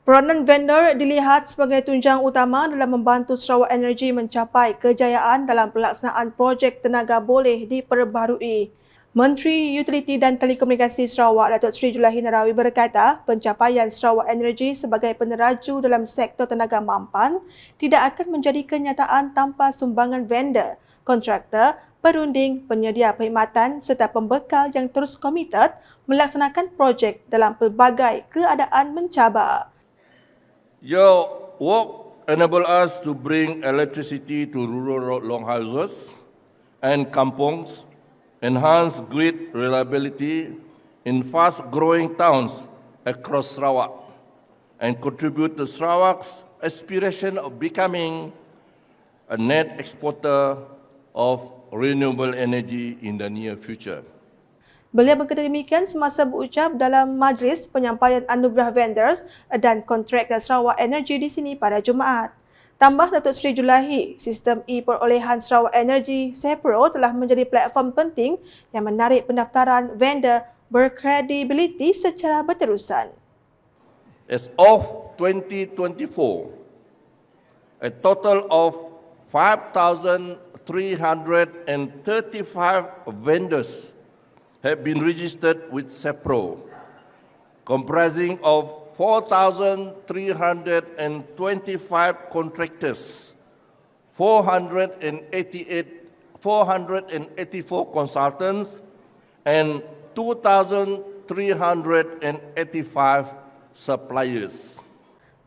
Peranan vendor dilihat sebagai tunjang utama dalam membantu Sarawak Energy mencapai kejayaan dalam pelaksanaan projek tenaga boleh diperbarui. Menteri Utiliti dan Telekomunikasi Sarawak Datuk Seri Julahi Narawi berkata pencapaian Sarawak Energy sebagai peneraju dalam sektor tenaga mampan tidak akan menjadi kenyataan tanpa sumbangan vendor, kontraktor, perunding, penyedia perkhidmatan serta pembekal yang terus komited melaksanakan projek dalam pelbagai keadaan mencabar. Your work enable us to bring electricity to rural longhouses and kampongs, enhance grid reliability in fast-growing towns across Sarawak, and contribute to Sarawak's aspiration of becoming a net exporter of renewable energy in the near future. Beliau berkata demikian semasa berucap dalam majlis penyampaian anugerah vendors dan kontraktor Sarawak Energy di sini pada Jumaat. Tambah Datuk Seri Julahi, sistem e-perolehan Sarawak Energy SEPRO telah menjadi platform penting yang menarik pendaftaran vendor berkredibiliti secara berterusan. As of 2024, a total of 5,335 vendors have been registered with SEPRO, comprising of 4,325 contractors, 488, 484 consultants, and 2,385 suppliers.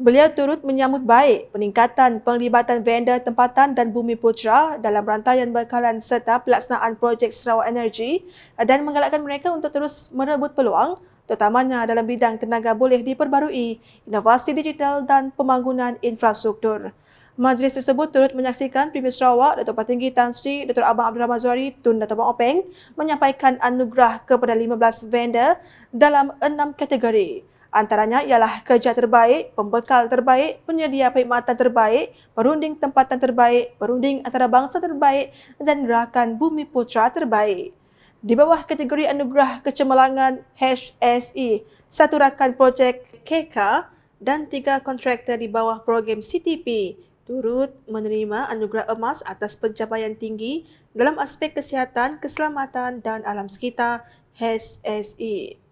Beliau turut menyambut baik peningkatan penglibatan vendor tempatan dan bumi putra dalam rantaian bekalan serta pelaksanaan projek Sarawak Energy dan menggalakkan mereka untuk terus merebut peluang terutamanya dalam bidang tenaga boleh diperbarui, inovasi digital dan pembangunan infrastruktur. Majlis tersebut turut menyaksikan Premier Sarawak Datuk Patinggi Tan Sri Dr. Abang Abdul Rahman Zuari Tun Datuk Abang Openg menyampaikan anugerah kepada 15 vendor dalam enam kategori. Antaranya ialah kerja terbaik, pembekal terbaik, penyedia perkhidmatan terbaik, perunding tempatan terbaik, perunding antarabangsa terbaik dan rakan bumi putra terbaik. Di bawah kategori anugerah kecemerlangan HSE, satu rakan projek KK dan tiga kontraktor di bawah program CTP turut menerima anugerah emas atas pencapaian tinggi dalam aspek kesihatan, keselamatan dan alam sekitar HSE.